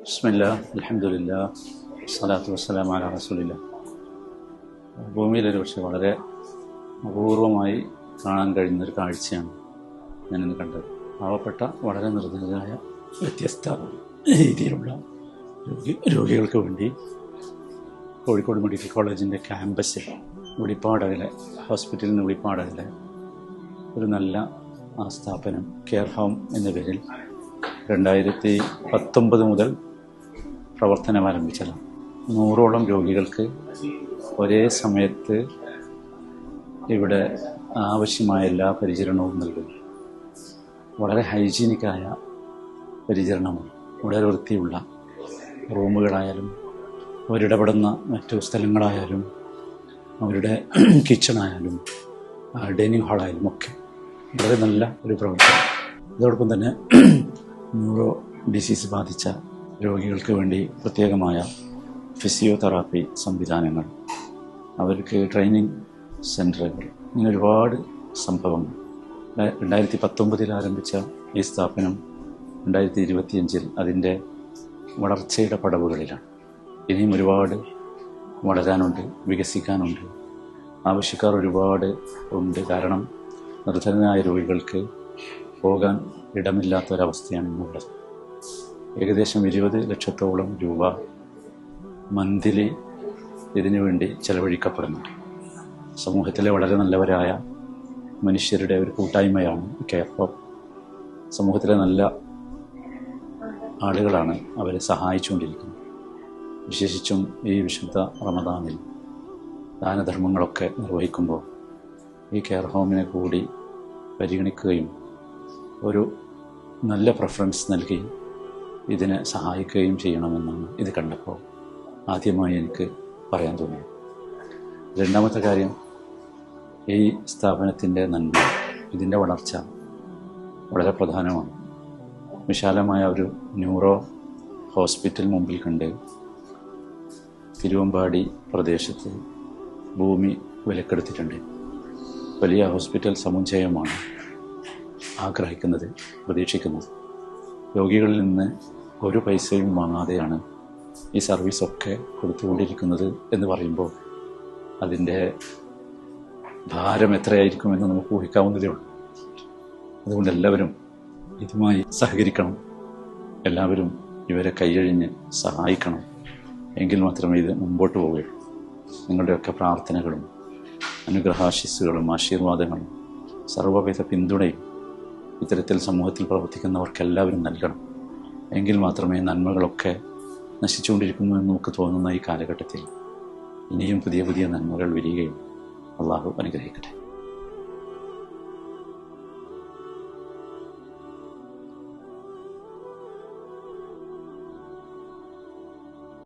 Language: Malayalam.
ബിസ്മില്ല അലഹമില്ല സ്വലാത്തു വസ്സലാം അല റസൂലില്ല. ഭൂമിയിലൊരു പക്ഷേ വളരെ അപൂർവമായി കാണാൻ കഴിയുന്നൊരു കാഴ്ചയാണ് ഞാനിന്ന് കണ്ടത്. പാവപ്പെട്ട വളരെ നിർദ്ധനരായ വ്യത്യസ്ത രീതിയിലുള്ള രോഗി രോഗികൾക്ക് വേണ്ടി കോഴിക്കോട് മെഡിക്കൽ കോളേജിന്റെ ക്യാമ്പസിൽ ഉളിപ്പാടകലെ ഹോസ്പിറ്റലിൽ നിന്ന് ഉളിപ്പാടകലെ ഒരു നല്ല ആസ്ഥാപനം കെയർ ഹോം എന്ന പേരിൽ രണ്ടായിരത്തി പത്തൊമ്പത് മുതൽ പ്രവർത്തനം ആരംഭിച്ചത്. നൂറോളം രോഗികൾക്ക് ഒരേ സമയത്ത് ഇവിടെ ആവശ്യമായ എല്ലാ പരിചരണവും നൽകുന്നു. വളരെ ഹൈജീനിക്കായ പരിചരണമാണ്. വളരെ വൃത്തിയുള്ള റൂമുകളായാലും അവരിടപെടുന്ന മറ്റു സ്ഥലങ്ങളായാലും അവരുടെ കിച്ചണായാലും ഡൈനിങ് ഹാളായാലും ഒക്കെ വളരെ നല്ല ഒരു പ്രവർത്തനം. അതോടൊപ്പം തന്നെ ന്യൂറോ ഡിസീസ് ബാധിച്ച രോഗികൾക്ക് വേണ്ടി പ്രത്യേകമായ ഫിസിയോതെറാപ്പി സംവിധാനങ്ങൾ അവർക്ക് ട്രെയിനിങ് സെന്ററുകൾ ഇങ്ങനെ ഒരുപാട് സംഭവങ്ങൾ. രണ്ടായിരത്തി പത്തൊമ്പതിൽ ആരംഭിച്ച ഈ സ്ഥാപനം രണ്ടായിരത്തി ഇരുപത്തിയഞ്ചിൽ അതിന്റെ വളർച്ചയുടെ പടവുകളിലാണ്. ഇനിയും ഒരുപാട് വളരാനുണ്ട് വികസിക്കാനുണ്ട്. ആവശ്യക്കാർ ഒരുപാട് ഉണ്ട്. കാരണം നിർധനനായ രോഗികൾക്ക് പോകാൻ ഇടമില്ലാത്തൊരവസ്ഥയാണ് ഇന്നുള്ളത്. ഏകദേശം ഇരുപത് ലക്ഷത്തോളം രൂപ മന്ത്ലി ഇതിനു വേണ്ടി ചെലവഴിക്കപ്പെടുന്നുണ്ട് സമൂഹത്തിലെ വളരെ നല്ലവരായ മനുഷ്യരുടെ ഒരു കൂട്ടായ്മയാണ് കെയർ സമൂഹത്തിലെ നല്ല ആളുകളാണ് അവരെ സഹായിച്ചുകൊണ്ടിരിക്കുന്നത്. വിശേഷിച്ചും ഈ വിശുദ്ധ റമദാനിൽ ദാനധർമ്മങ്ങളൊക്കെ നിർവഹിക്കുമ്പോൾ ഈ കെയർ ഹോമിനെ കൂടി പരിഗണിക്കുകയും ഒരു നല്ല പ്രിഫറൻസ് നൽകി ഇതിനെ സഹായിക്കുകയും ചെയ്യണമെന്നാണ് ഇത് കണ്ടപ്പോൾ ആദ്യമായി എനിക്ക് പറയാൻ തോന്നിയത്. രണ്ടാമത്തെ കാര്യം ഈ സ്ഥാപനത്തിന്റെ നന്മ ഇതിന്റെ വളർച്ച വളരെ പ്രധാനമാണ്. വിശാലമായ ഒരു ന്യൂറോ ഹോസ്പിറ്റൽ മുമ്പിൽ കണ്ട് തിരുവമ്പാടി പ്രദേശത്ത് ഭൂമി വിലക്കെടുത്തിട്ടുണ്ട്. വലിയ ഹോസ്പിറ്റൽ സമുച്ചയമാണ് ആഗ്രഹിക്കുന്നത് പ്രതീക്ഷിക്കുന്നത്. രോഗികളിൽ നിന്ന് ഒരു പൈസയും വാങ്ങാതെയാണ് ഈ സർവീസൊക്കെ കൊടുത്തുകൊണ്ടിരിക്കുന്നത് എന്ന് പറയുമ്പോൾ അതിന്റെ ഭാരം എത്രയായിരിക്കുമെന്ന് നമുക്ക് ഊഹിക്കാവുന്നതേ ഉള്ളൂ. അതുകൊണ്ട് എല്ലാവരും ഇതുമായി സഹകരിക്കണം. എല്ലാവരും ഇവരെ കൈയഴിഞ്ഞ് സഹായിക്കണം. എങ്കിൽ മാത്രമേ ഇത് മുമ്പോട്ട് പോവുകയുള്ളൂ. നിങ്ങളുടെയൊക്കെ പ്രാർത്ഥനകളും അനുഗ്രഹാശിസ്സുകളും ആശീർവാദങ്ങളും സർവവിധ പിന്തുണയും ഇത്തരത്തിൽ സമൂഹത്തിൽ പ്രവർത്തിക്കുന്നവർക്കെല്ലാവരും നൽകണം. എങ്കിൽ മാത്രമേ നന്മകളൊക്കെ നശിച്ചുകൊണ്ടിരിക്കുന്നു എന്ന് നമുക്ക് തോന്നുന്ന ഈ കാലഘട്ടത്തിൽ ഇനിയും പുതിയ പുതിയ നന്മകൾ വരികയും അള്ളാഹു അനുഗ്രഹിക്കട്ടെ.